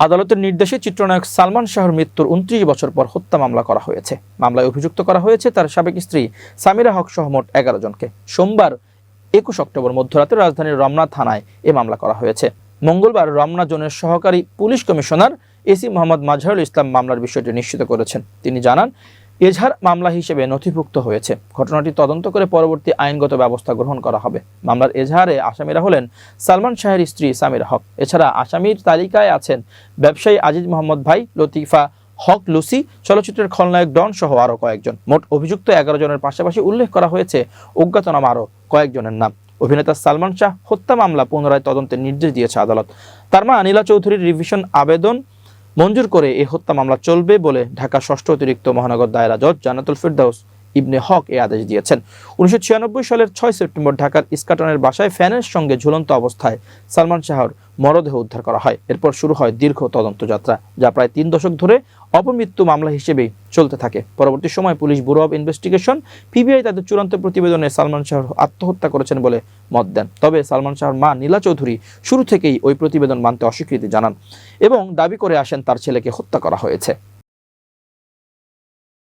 আদালতের নির্দেশে চিত্রনায়ক সালমান শাহর মৃত্যুর উনত্রিশ বছর পর হত্যা মামলা করা হয়েছে। মামলায় অভিযুক্ত করা হয়েছে তার সাবেক স্ত্রী সামিরা হক সহ মোট এগারো জনকে। সোমবার একুশ অক্টোবর মধ্যরাতে রাজধানীর রমনা থানায় এ মামলা করা হয়েছে। মঙ্গলবার রমনা জোনের সহকারী police commissioner AC Mohammad Mazharul Islam মামলার বিষয়টি নিশ্চিত করেছেন। তিনি জানান এজাহার মামলা হিসেবে নথিভুক্ত হয়েছে। ঘটনাটি তদন্ত করে পরবর্তী আইনগত ব্যবস্থা গ্রহণ করা হবে। মামলার এজাহারে আসামিরা হলেন সালমান শাহের স্ত্রী সামিরা হক। এছাড়া আসামির তালিকায় আছেন ব্যবসায়ী আজিজ মোহাম্মদ ভাই, লতিফা হক, লুসি, চলচ্চিত্রের খলনায়ক ডন সহ আরও কয়েকজন। মোট অভিযুক্ত এগারো জনের পাশাপাশি উল্লেখ করা হয়েছে অজ্ঞাতনামা আরও কয়েকজনের নাম। অভিনেতা সালমান শাহ হত্যা মামলা পুনরায় তদন্তের নির্দেশ দিয়েছে আদালত। তার মা নীলা চৌধুরীর রিভিশন আবেদন মঞ্জুর করে এই হত্যা মামলা চলবে বলে ঢাকা ষষ্ঠ অতিরিক্ত মহানগর দায়রা জজ জানাতুল ফিরদাউস ইবনে হক এ আদেশ দিয়েছেন। উনিশশো ছিয়ানব্বই সালের ছয় সেপ্টেম্বর ঢাকার ইস্কাটনের বাসায় ফ্যানের সঙ্গে ঝুলন্ত অবস্থায় সালমান শাহর মরদেহ উদ্ধার করা হয়। এরপর শুরু হয় দীর্ঘ তদন্ত যাত্রা, যা প্রায় তিন দশক ধরে অপমৃত্যু মামলা হিসেবেই চলতে থাকে। পরবর্তী সময় police bureau of investigation, PBI তাদের চূড়ান্ত প্রতিবেদনে সালমান শাহ আত্মহত্যা করেছেন বলে মত দেন। তবে সালমান শাহর মা নীলা চৌধুরী শুরু থেকেই ওই প্রতিবেদন মানতে অস্বীকৃতি জানান এবং দাবি করে আসেন তার ছেলেকে হত্যা করা হয়েছে।